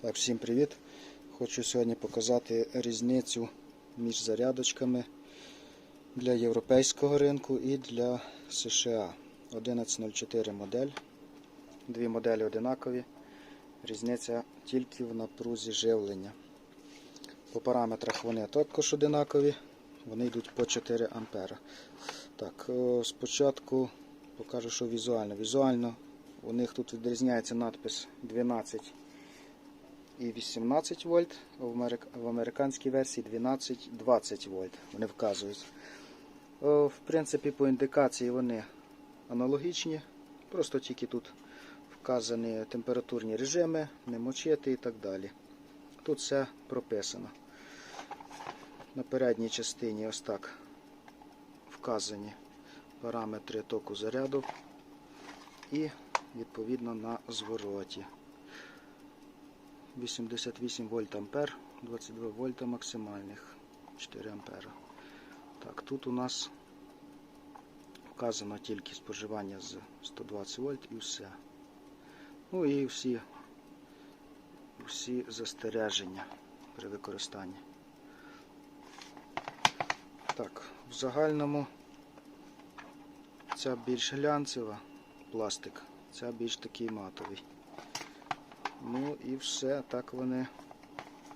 Так, всім привіт! Хочу сьогодні показати різницю між зарядочками для європейського ринку і для США. 1104 модель. Дві моделі одинакові. Різниця тільки в напрузі живлення. По параметрах вони також одинакові. Вони йдуть по 4 ампера. Так, спочатку покажу, що візуально. Візуально у них тут відрізняється надпис 12 і 18 вольт, в, американській версії 12-20 вольт. Вони вказують. В принципі, по індикації вони аналогічні, просто тільки тут вказані температурні режими, не мочити і так далі. Тут все прописано. На передній частині ось так вказані параметри току заряду і відповідно на звороті. 88 вольт ампер, 22 вольта максимальних 4 ампера. Так, тут у нас вказано тільки споживання з 120 вольт і все. Ну і всі, всі застереження при використанні. Так, в загальному ця більш глянцева пластик, ця більш такий матовий. Ну і все, так вони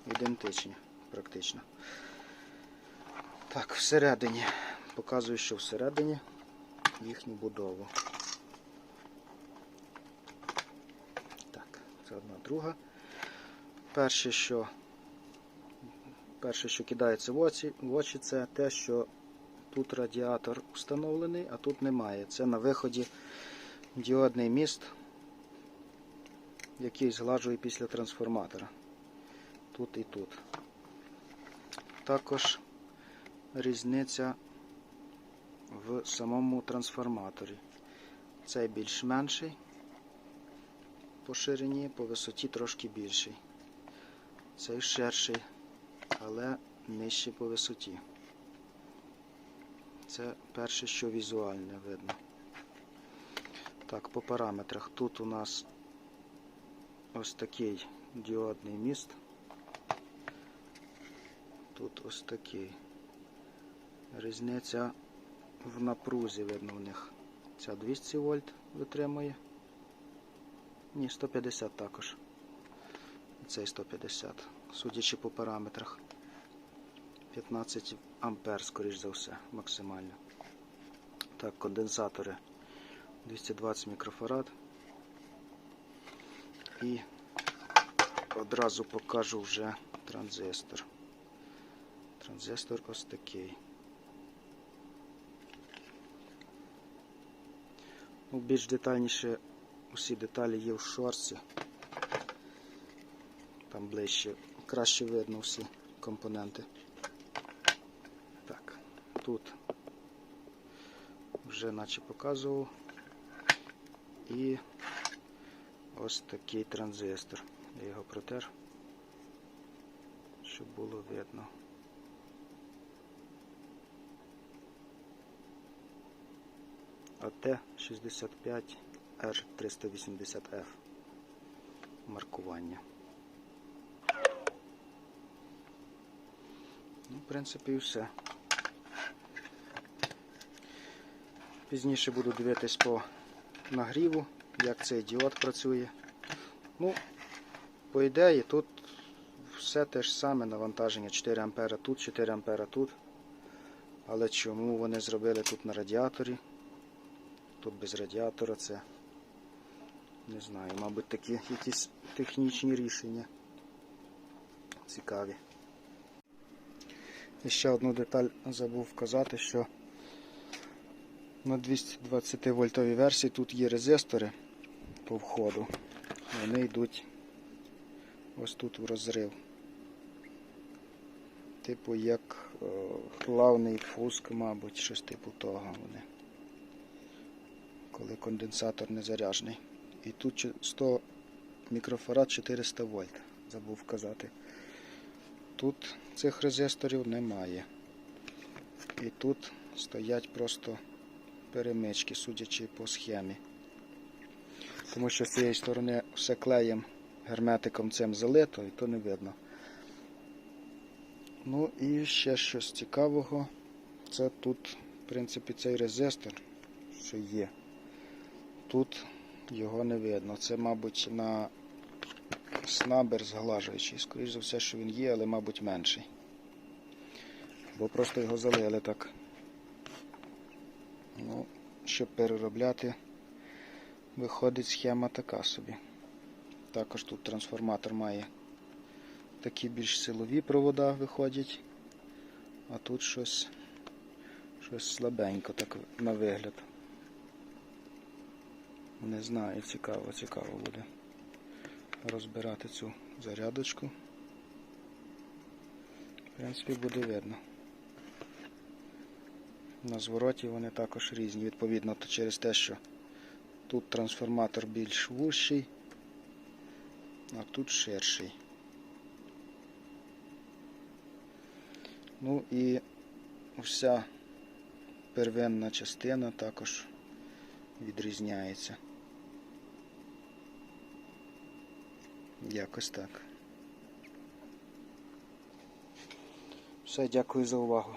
ідентичні практично. Так, всередині. Показую, що всередині їхню будову. Так, це одна друга. Перше, що перше, що кидається в очі, в очі, це те, що тут радіатор встановлений, а тут немає. Це на виході діодний міст який згладжує після трансформатора. Тут і тут. Також різниця в самому трансформаторі. Цей більш менший по ширині, по висоті трошки більший. Цей ширший, але нижчий по висоті. Це перше, що візуальне видно. Так, по параметрах. Тут у нас ось такий діодний міст. Тут ось такий. Різниця в напрузі видно в них. Ця 200 вольт витримує. Ні, 150 також. Цей 150. Судячи по параметрах. 15 ампер, скоріш за все, максимально. Так, конденсатори 220 мікрофарад. І одразу покажу вже транзистор. Транзистор ось такий. Ну, Більш детальніше усі деталі є в шорці. Там ближче, краще видно всі компоненти. Так, тут вже наче показував. І ось такий транзистор. Я його протер, щоб було видно. АТ65R380F маркування. Ну, в принципі, і все. Пізніше буду дивитись по нагріву, як цей діод працює. Ну, по ідеї, тут все те ж саме навантаження 4 А тут, 4 А тут. Але чому вони зробили тут на радіаторі? Тут без радіатора це не знаю, мабуть, такі якісь технічні рішення цікаві. І ще одну деталь забув вказати, що на 220 вольтовій версії тут є резистори по входу. Вони йдуть ось тут в розрив. Типу як е, плавний пуск, мабуть, щось типу того вони. Коли конденсатор не заряджений. І тут 100 мікрофарад 400 вольт, забув вказати. Тут цих резисторів немає. І тут стоять просто перемички, судячи по схемі. Тому що з цієї сторони все клеєм герметиком цим залито, і то не видно. Ну і ще щось цікавого. Це тут, в принципі, цей резистор, що є. Тут його не видно. Це, мабуть, на снабер зглажуючий. Скоріше за все, що він є, але, мабуть, менший. Бо просто його залили так. Ну, щоб переробляти, виходить схема така собі. Також тут трансформатор має такі більш силові провода виходять, а тут щось, щось слабенько так на вигляд. Не знаю, цікаво, цікаво буде розбирати цю зарядочку. В принципі, буде видно. На звороті вони також різні, відповідно, то через те, що тут трансформатор більш вущий, а тут ширший. Ну і вся первинна частина також відрізняється. Якось так. Все, дякую за увагу.